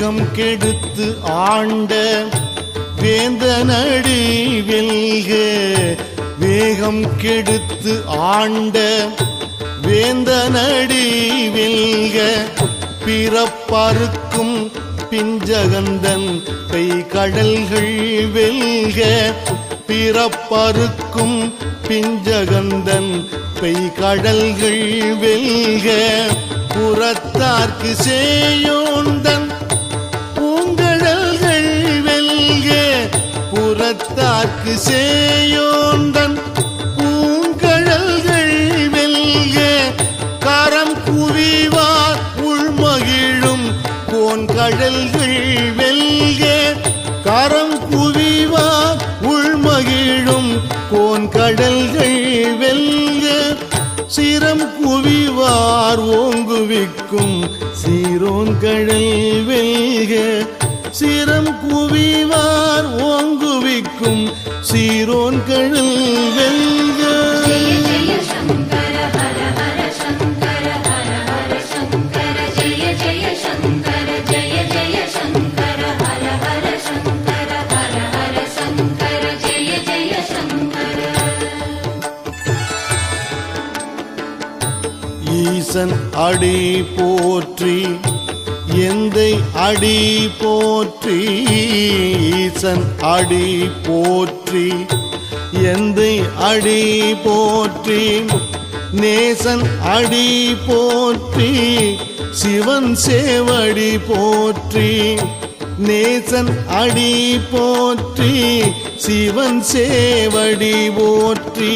வேகம் கெடுத்து ஆண்ட வேந்தனடி வெல்க வேகம் கெடுத்து ஆண்ட வேந்தனடி வெல்க பிறப்பறுக்கும் பிஞ்சகந்தன் பெய் கடல்கள் வெல்க பிறப்பறுக்கும் பிஞ்சகந்தன் பெய் கடல்கள் வெல்க. புறத்தார்க்கு சேயோந்தன் புறத்தார்க்கு சேயோந்தன் பூங்கடல்கள் வெல்க கரம் குவிவார் உள்மகிழும் கோன்கடல்கள் வெல்க கரம் குவிவார் உள்மகிழும் கோன்கடல்கள் வெல்க சிரம் குவிவார் ஓங்குவிக்கும் சீரோன் கடல் வெல்க சிரம் குவிவார் ஓங்கு சீரோன் கடல் வெல்க. ஈசன் அடி போற்றி எந்தை அடி போற்றி ஈசன் அடி போற்றி. எந்தை அடி போற்றி நேசன் அடி போற்றி சிவன் சேவடி போற்றி. நேசன் அடி போற்றி சிவன் சேவடி போற்றி.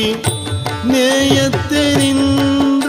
நேயத்தெரின்ற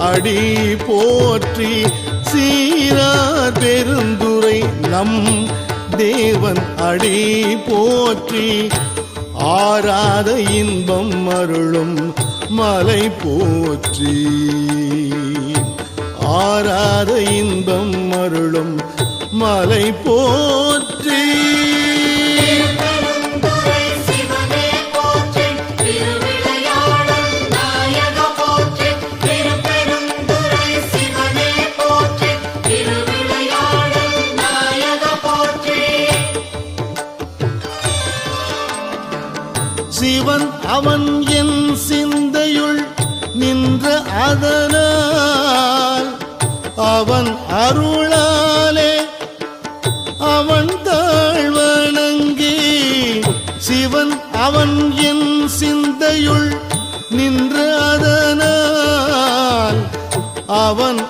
அடி போற்றி சீரார் பெருந்துரை நம் தேவன் அடி போற்றி. ஆராத இன்பம் அருளும் மலை போற்றி. ஆராத இன்பம் அருளும் மலை போற்றி. நான் அவன் என் சிந்தையுள் நின்ற அதனால். அவன் அருளாலே அவன் தாழ்வணங்கி சிவன் அவன் என் சிந்தையுள் நின்ற அதனால். அவன்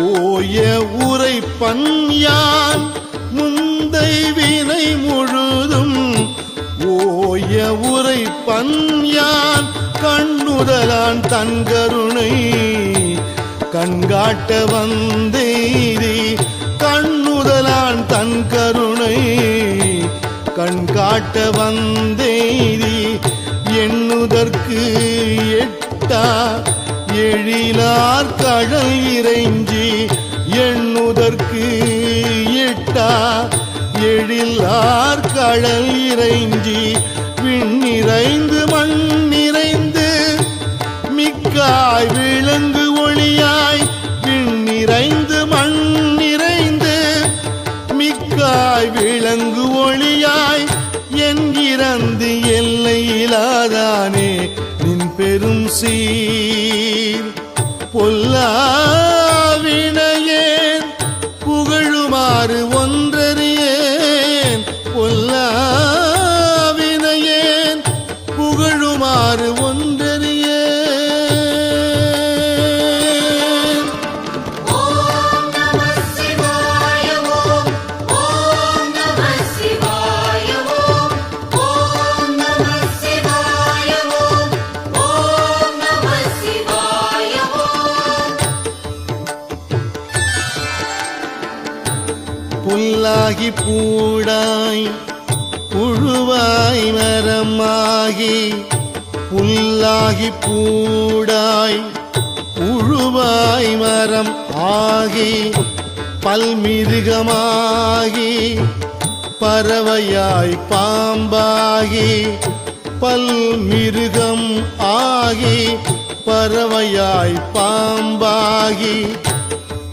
ஓய உரை யான் முந்தை வினை முழுதும். ஓய உரை பன்யான் கண்ணுதலான் தன்கருணை கண்காட்ட வந்தேரி கண்ணுதலான் தன் கருணை கண்காட்ட வந்தேரி எண்ணுதற்கு எட்டா எழிலார் கடல் இறைஞ்சி எண்ணுதற்கு இட்டா. எழிலார் கடல் இறைஞ்சி விண்ணிறைந்து பெரும் சீர் பொல்லா கூடாய் உழுவாய் மரம் ஆகி பல்மிருகமாகி பறவையாய் பாம்பாகி பல்மிருகம் ஆகி பறவையாய் பாம்பாகி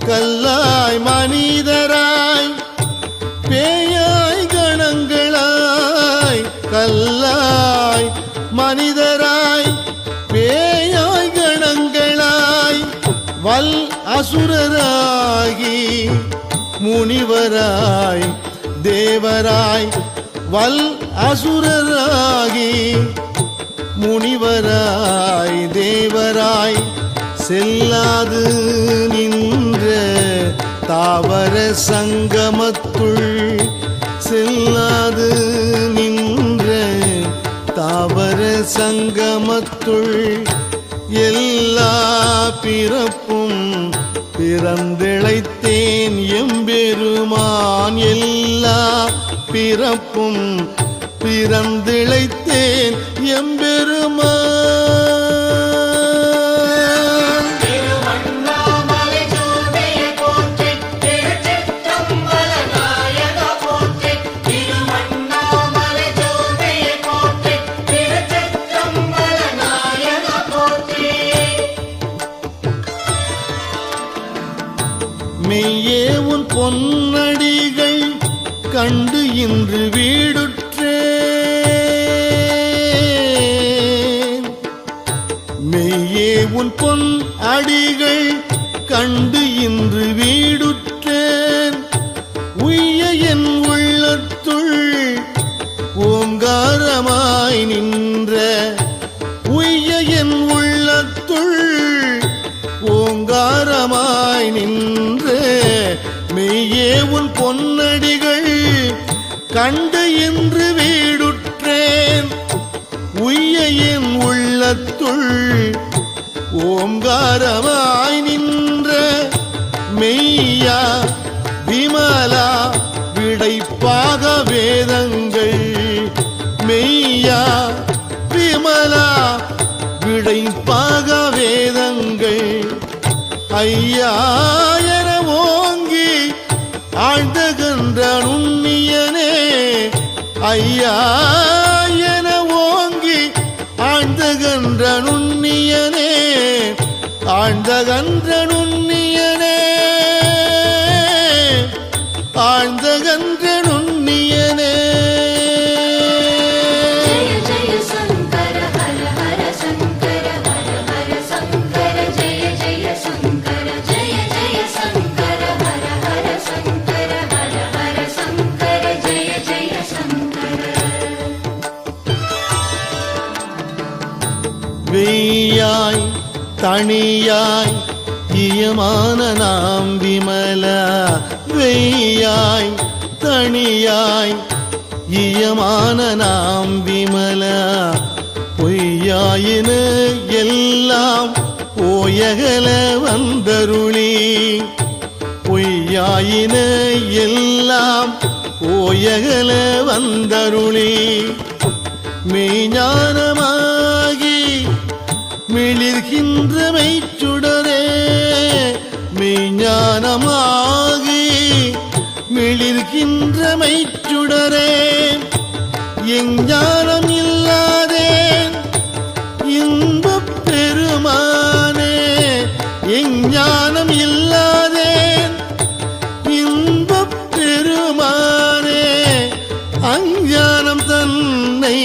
கல்லாய் மனிதராய் பேயாய் கணங்களாய் கல்லாய் மனிதராய் அசுரராகி முனிவராய் தேவராய் வல் அசுரராகி முனிவராய் தேவராய் செல்லாது நின்ற தாவர சங்கமத்துள் செல்லாது நின்ற தாவர சங்கமத்துள் எல்லா பிறப்பும் பிறந்திழைத்தேன் எம்பெருமான் எல்லா பிறப்பும் பிறந்திழைத்தேன் எம்பெருமான். ஐயா என ஓங்கி ஆழ்ந்துகின்ற நுண்ணியனே ஐயா என ஓங்கி ஆழ்ந்துகின்ற நுண்ணியனே ஆழ்ந்தகன்ற நுண் தனியாய் தனியாய் இயமான நாம் விமல வெய்யாய் தனியாய் இயமான நாம் விமல பொய்யாயின எல்லாம் ஓயகல வந்தருளி. பொய்யாயின எல்லாம் ஓயகல வந்தருளி. மெய்ஞானமா மிளிர்கின்ற மெய்ச்சுடரே மெய்ஞானமாகி மிளிர்கின்ற மெய்ச்சுடரே எஞ்ஞானம் இல்லாதேன் இன்பப் பெருமானே எஞ்ஞானம் இல்லாதேன் இன்பப் பெருமானே அஞ்ஞானம் தன்னை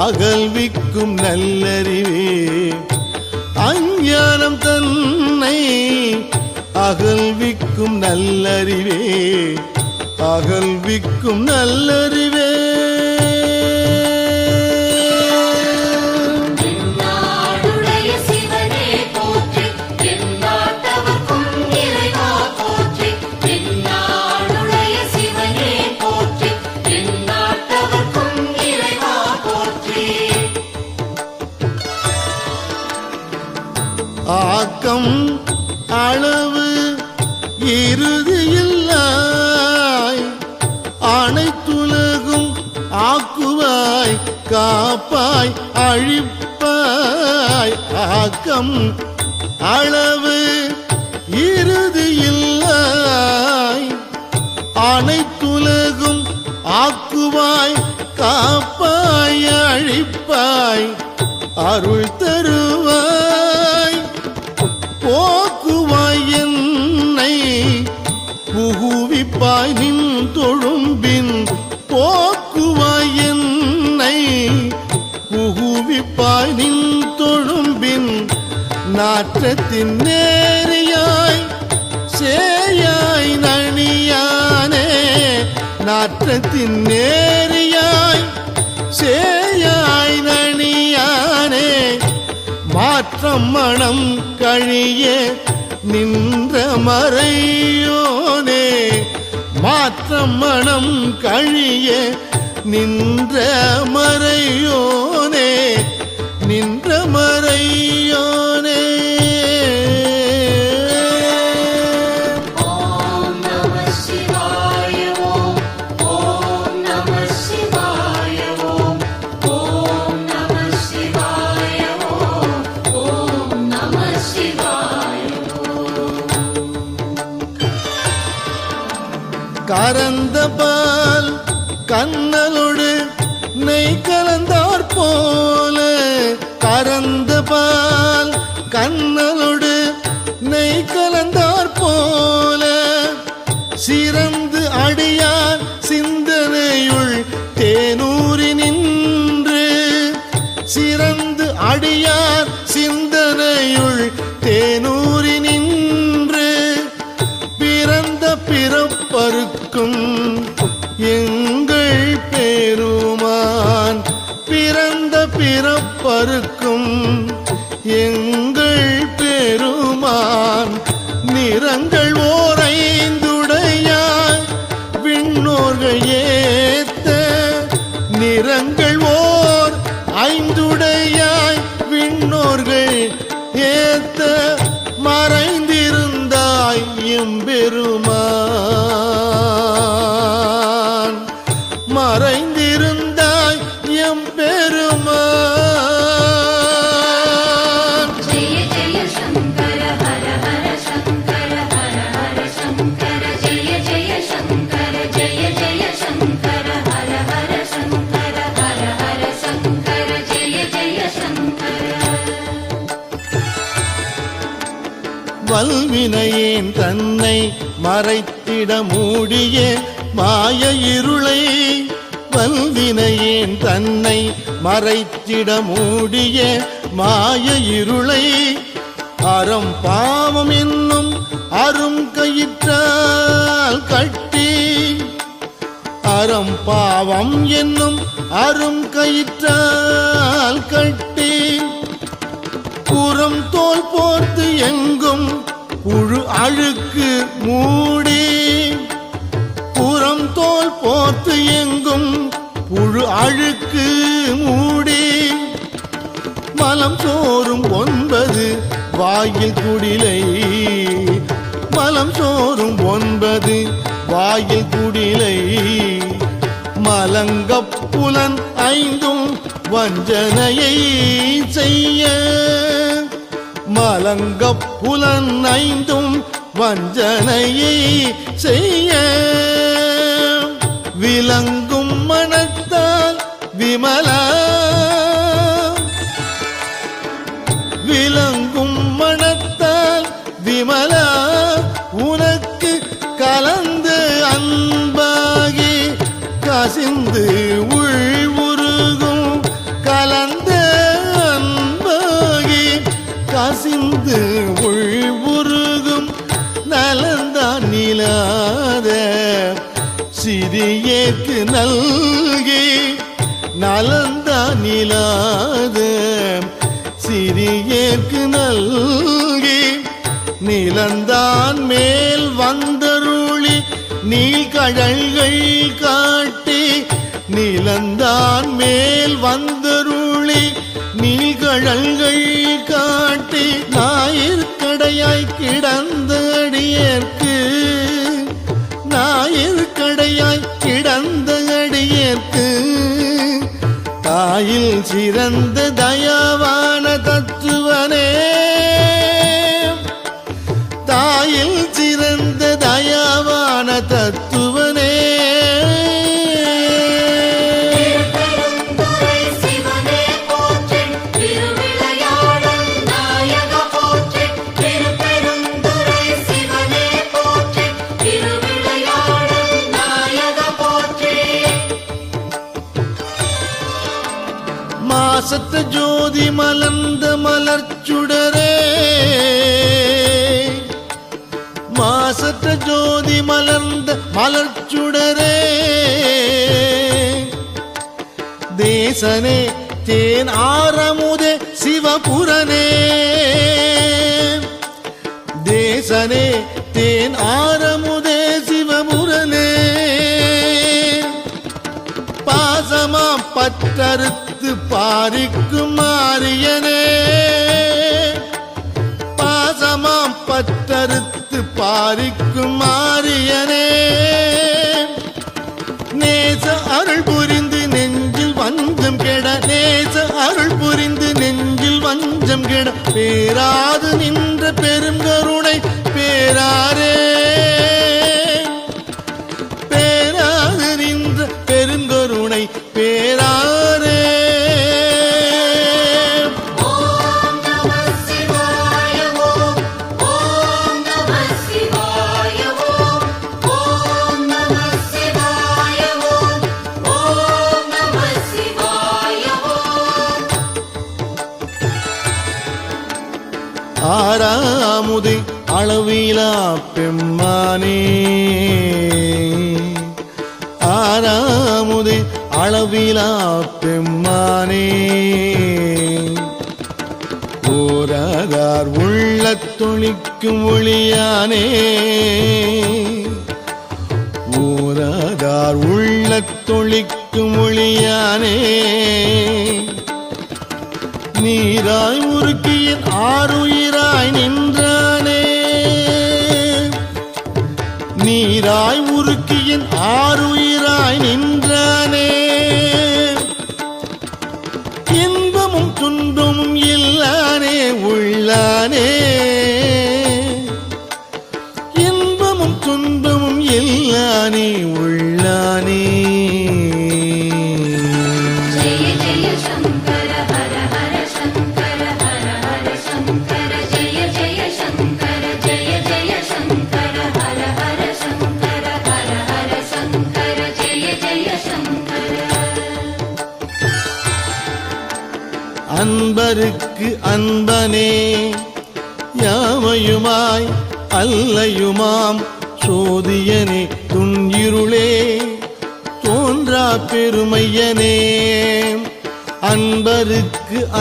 அகல்விக்கும் நல்லறி அகல்விக்கும் நல்லறிவே அகல்விக்கும் நல்லறிவே. மாற்றத்தின் நேரியாய் சேயாய் நணியானே. நாற்றத்தின் நேரியாய் சேயாய் நணியானே. மாற்றம் மனம் கழிய நின்ற மறையோனே. மாற்றம் மனம் கழிய நின்ற மறையோனே. நின்ற மறையோனே கரந்த பால் கண்ணலோடு நெய் கலந்தார் போல. கரந்த பால் கண்ணலோடு நிறங்கள் ஓர் ஐந்துடையாய் விண்ணோர்கள் ஏத்த மறைந்திருந்தாய் எம்பெரும். வல்வினையேன் தன்னை மறைத்திட மூடிய மாய இருளை. வல்வினையேன் தன்னை மறைத்திட மூடிய மாய இருளை. அறம் பாவம் என்னும் அரும் கயிற்றால் கட்டி. அறம் பாவம் என்னும் அரும் கயிற்றால் கட்டி. புறம் தோல் போர்த்து எங்கும் புழு அழுக்கு மூடி புறம் தோல் போத்து எங்கும் புழு அழுக்கு மூடி. மலம் சோறும் ஒன்பது வாயில் குடிலை. மலம் சோறும் ஒன்பது வாயில் குடிலை. மலங்கப்புலன் ஐந்தும் வஞ்சனையை செய்ய. மலங்கப்புலன் ஐந்தும் வஞ்சனையை செய்ய. விளங்கும் மனத்தால் விமலா நிலாத சிறியேற்கு நல்கி நிலந்தான் மேல் வந்தருளி நீழ்கழல்கள் காட்டி நிலந்தான் மேல் வந்தருளி நீழ்கழல்கள் காட்டி ஞாயிற்கடையாய் கிடந்த incirende dayan மலர்ச்சுடரே மாசத்த ஜோதி மலர்ந்த மலர்ச்சுடரே தேசனே தேன் ஆரமுதே சிவபுர மாறிக்கும் மாறியனே. நேச அருள் புரிந்து நெஞ்சில் வஞ்சம் கெட நேச அருள் புரிந்து நெஞ்சில் வஞ்சம் கெட. பேராது நின்ற பெருங்கருணை பேராரே. அமுது அளவிலா பெம்மானே. ஆறாமுது அளவிலா பெம்மானே. ஓராதார் உள்ள தொழிக்கும் ஒளியானே. ஓராதார் உள்ள துளிக்கும் ஒளியானே. நீராய் முறுக்கியின் ஆறுயிராய் நின்றானே ஆயிராய் உருக்கியின் ஆறு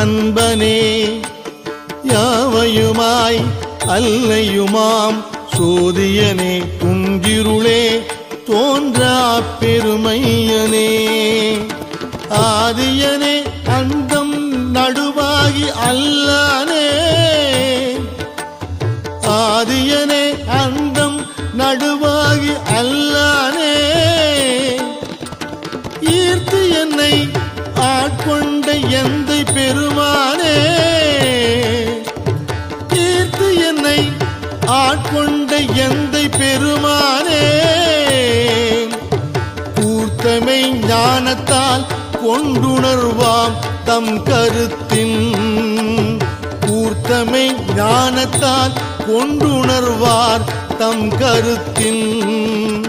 அன்பனே யாவையுமாய் அல்லையுமாம் சோதியனே குங்கிருளே தோன்றா பெருமையனே. ஆதியனே அந்தம் நடுவாகி அல்லானே. ஆதியனே அந்தம் நடுவாகி அல்லானே. பெருமானே. கூர்த்தமை ஞானத்தால் கொண்டுணர்வாம் தம் கருத்தின். கூர்த்தமை ஞானத்தால் கொண்டுணர்வார் தம் கருத்தின்.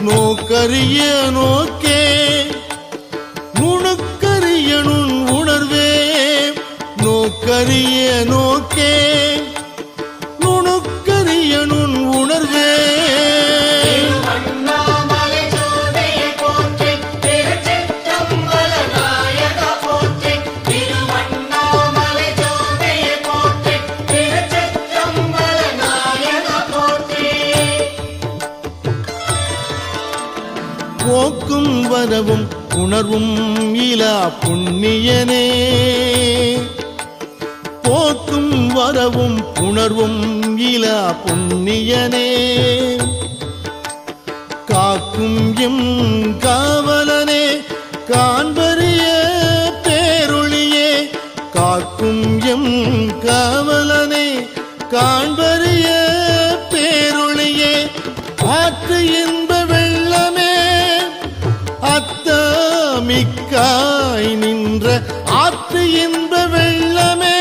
நோக்கரிய நோக்கே நுணுக்கரிய நுண் உணர்வே. நோக்கரிய நோக்கே உணரவும் உணர்வும் இலா புண்ணியனே. போக்கும் வரவும் உணர்வும் இலா புண்ணியனே. காக்கும் எம் காவலனே காண்பரிய மிக்காய் நின்ற ஆற்று இன்ப வெள்ளமே.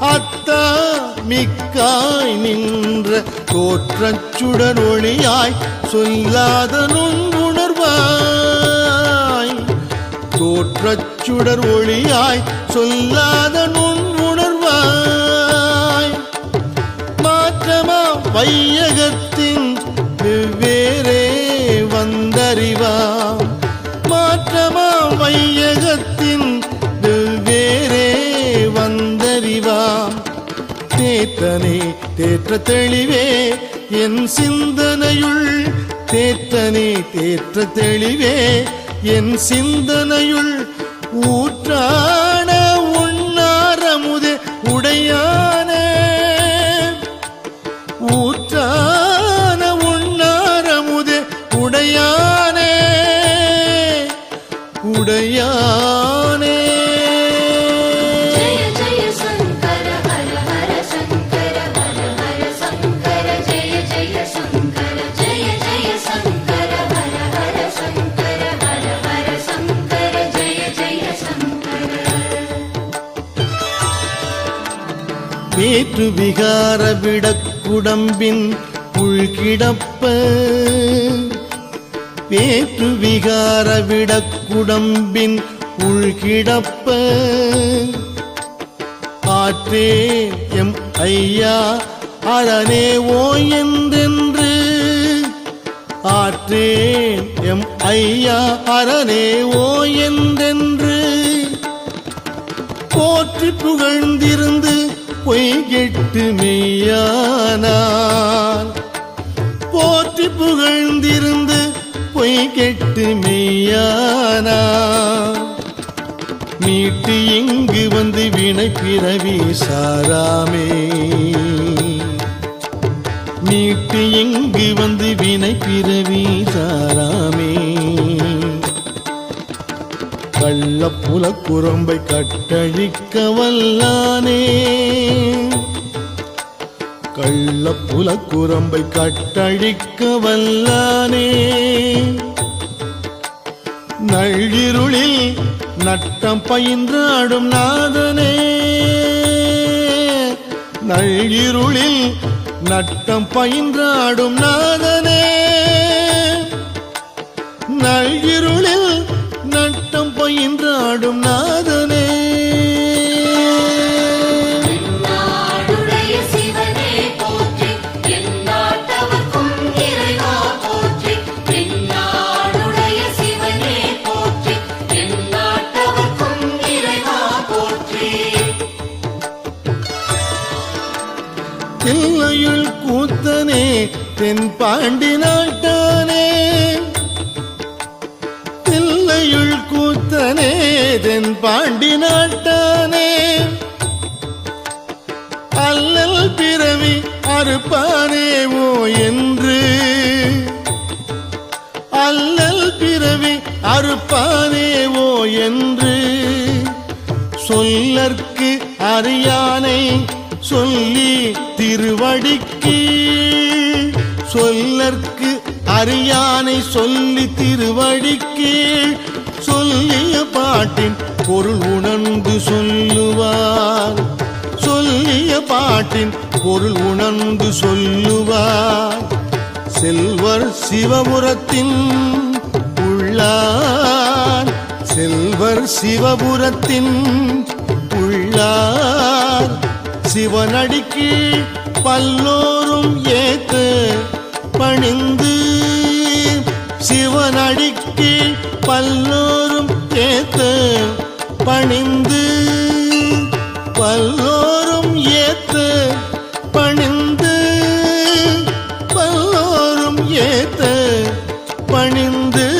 அத்தா மிக்காய் நின்ற தோற்றச்சுடன் ஒளியாய் சொல்லாத நுண்ணுணர்வாய். தோற்றச்சுடர் ஒளியாய் சொல்லாத நுண்ணுணர்வாய். மாற்றமா வையகத்தின் வெவ்வேறே வந்தறிவாய். வையகத்தின் வெவ்வேறே வந்தறிவாம் தேத்தனே தேற்ற தெளிவே என் சிந்தனையுள் தேத்தனே தேற்ற தெளிவே என் சிந்தனையுள் ஊற்றா. விடக் குடம்பின் உள்கிடப்ப வேற்று விகார விடக் குடம்பின் உள்கிடப்ப ஆற்றே எம் ஐயா அரணே ஓ என்றென்று. ஆற்றேன் எம் ஐயா அரணே ஓ என்றென்று. போற்றி புகழ்ந்திருந்து பொய் கெட்டு மெய்யானான் போற்றி புகழ்ந்திருந்து பொய் கெட்டு மெய்யானான் மீட்டு இங்கு வந்து வினை பிறவி சாராமே. மீட்டு இங்கு வந்து வினை பிறவி சாராமே. கள்ளப்புல குரம்பை கட்டழிக்க வல்லானே கள்ளப்புல குரம்பை கட்டழிக்க வல்லானே நள்ளிருளில் நட்டம் பயின்றாடும் நாதனே. நள்ளிருளில் நட்டம் பயின்றாடும் நாதனே. நள்ளிருளில் பயின்றாடும் நாதனே. நாடுடைய சிவனே போற்றி எந்நாட்டவர்க்கும் அறுப்பானேவோ என்று சொல்லற்கு அறியானை சொல்லி திருவடிக்கு சொல்லற்கு அறியானை சொல்லி திருவடிக்கு சொல்லிய பாட்டின் பொருள் உணர்ந்து சொல்லுவார். சொல்லிய பாட்டின் பொருள் உணர்ந்து சொல்லுவார். செல்வர் சிவபுரத்தின் உள்ளார். செல்வர் சிவபுரத்தின் உள்ளார். சிவனடிக்கு பல்லோரும் ஏத்து பணிந்து. சிவனடிக்கு பல்லோரும் ஏத்து பணிந்து. பல்லோரும் ஏத்து பணிந்து. பல்லோரும் ஏத்து பணிந்து.